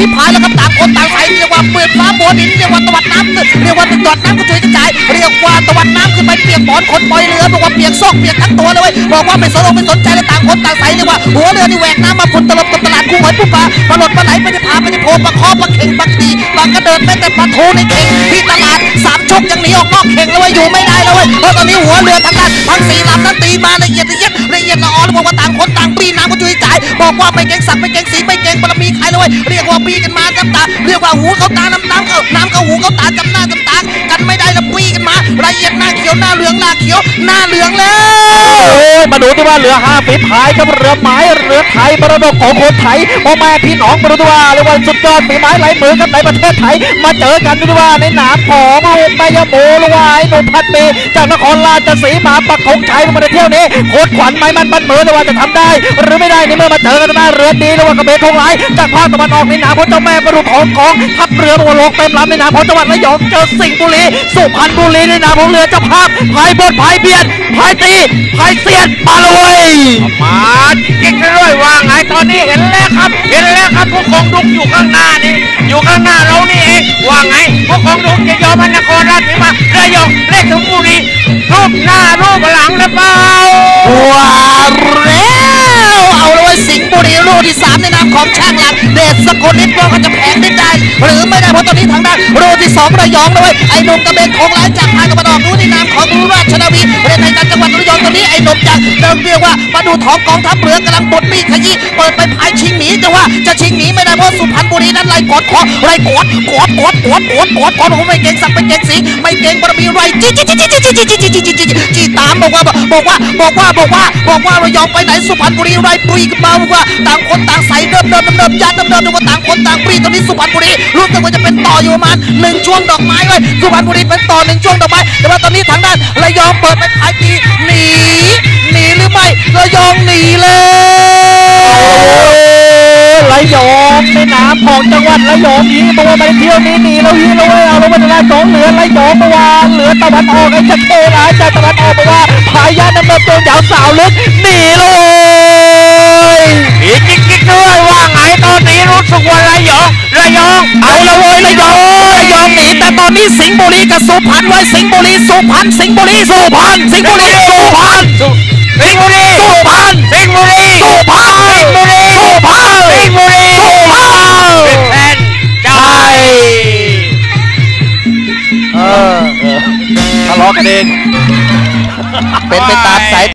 พิพายแล้วครับต่างคนต่างใส่เรียกว่าเปิดฟ้าบัวดินเรียกว่าตะวันน้ำเรียกว่าตะวันน้ำกระจุยกระจายเรียกว่าตะวันน้ำขึ้นไปเปียกหมอนคนปล่อยเรือบอกว่าเปียกซอกเปียกทั้งตัวเลยว้ยบอกว่าไม่สนอกไม่สนใจเลยต่างคนต่างใส่เรียกว่าหัวเรือนี่แหวกน้ำมาพุ่นตลบตลาดคู่หอยผู้ปลาปลาหลดปลาไหลไม่ได้พาไป ปลาคอปะเข่งปลาตีปะก็เดินไม่แต่ปลาทูในเข่งที่ตลาดสามชุกยังหนีออกนอกเข่งเลยเว้ยอยู่ไม่ได้เลยเว้ยเพราะตอนนี้หัวเรือทางด้านทั้งสี่ลำนั้นตีมาละเอียดละเอียดละเอียดละออนบอกว่าต่างคนต่างปีน้ำก็จุยจ่ายบอกว่าไม่เก่งสักไม่เก่งสีไม่เก่งบารมีใครเลยเว้ยเรียกว่าปีกันมาจำตาเรียกว่าหูเขาตาน้ำน้ำเขาน้ำเขาหูเขาตาจำหน้า ยดหน้าเขียวหน้าเหลืองหน้าเขียวหน้าเหลืองแล้วโอ้ยมาดูที่ว่าเรือห้าฝีพายกับเรือไม้เรือไทยมรดกของคนไทยพ่อแม่พี่น้องมาดูที่ว่าเรียกว่าสุดยอดฝีไม้ลายมือกันในประเทศไทย มาเจอกันดูที่ว่าในหนามของลูกแม่ยโมลูกวาไอ้หนุ่มพันปีจากนครราชสีมาปักของชัยมาในเที่ยวนี้โคตรขวัญไม่มันบันเหมือนว่าจะทำได้ หรือไม่ได้ในเมื่อมาเจอกันหน้าเรือดีรือว่ากระเบนทงไหลจากภาคตะวันออกในหนามของเจ้าแม่ประดูของของทัพเรือตัวโลกเต็มลำในหนามของจังหวัดระยองเจอสิงห์บุรีสุพรรณบุรีในหนามของเรือเจ้าภาพพายบนพายเบียดพายตีพายเสียดมาเลยมาจริงๆด้วยว่าไงตอนนี้เห็นแล้วครับ เห็นแล้วครับผู้กองดุกอยู่ข้างหน้านี่อยู่ข้างหน้าเรานี่เองว่าไงผู้กองดุกจะยอมให้นครราชสีมาระยองเลขถึงบุรีรูปหน้ารูปหลังหรือเปล่าว้าวแล้วเอาเลยเว้ยสิงห์บุรีลูกที่สามในนามของช่างหลักเดชสกุลนิดว่าเขาจะแผงได้ได้หรือไม่ได้เพราะตอนนี้ทางด้านลูกที่สองระยองเลยไอ้หนุ่มกระเบนของหลายจากภาคตะวันออกรู้ใระยองตอนนี้ไอ้หนุ่มจากเดิมเรียกว่ามาดูท้องกองทัพเรือกำลังบดมีขยี้เปิดไปพายชิงหนีแต่ว่าจะชิงหนีไม่ได้เพราะสุพรรณบุรีนั้นไล่กดคอไล่กดกดกดกดกดกดกดผมไม่เก่งสักไม่เก่งสีไม่เก่งบารมีไรจี้จี้จี้จี้จี้จี้จี้จี้จี้จี้จี้จี้ตามบอกว่าบอกว่าบอกว่าบอกว่าบอกว่าเระยองไปไหนสุพรรณบุรีไรปรีกันมาบอกว่าต่างคนต่างใส่เดิมเดิมเดิมยัดเดิมเดิมดูว่าต่างคนต่างปรีตอนนี้สุพรรณบุรีรู้สึกว่าจะเป็นต่ออยู่ประมาณหนึ่งช่วงดอกไม้เลยสุพรรณบุรีเป็นต่อหนึ่งช่วงดอกไม้แต่ว่าตอนนี้ทางด้านระยองเปิดไปขายตีหนีหนีหรือไม่ระยองหนีเลยระยองในนามของจังหวัดระยองนี้บอกว่ามาเที่ยวนี้หนีแล้วฮีแล้วเว้ยเอาแล้ววันนี้สองเหลือระยองเมื่อวานเหลือตะวันออกไอ้ชัดเจนหลาจากตะวันออกบอกว่าพายาน้ำเงินตัวยาวสาวลึกหนีเลยอีกจริงๆด้วยว่าไงตอนนี้รู้สึกว่าระยองระยองเอาละเว้ยระยองระยองหนีแต่ตอนนี้สิงห์บุรีกับสุพรรณไว้สิงห์บุรีสุพรรณสิงห์บุรีสุพรรณสิงห์บุรีสุ สิงห์บุรีสุพรรณสิงห์บุรีสุพรรณสิงห์บุรีสุพรรณสิงห์บุรีสุพรรณเป็นแฟนได้เออทะเลาะกันเองเป็นไปตามสาย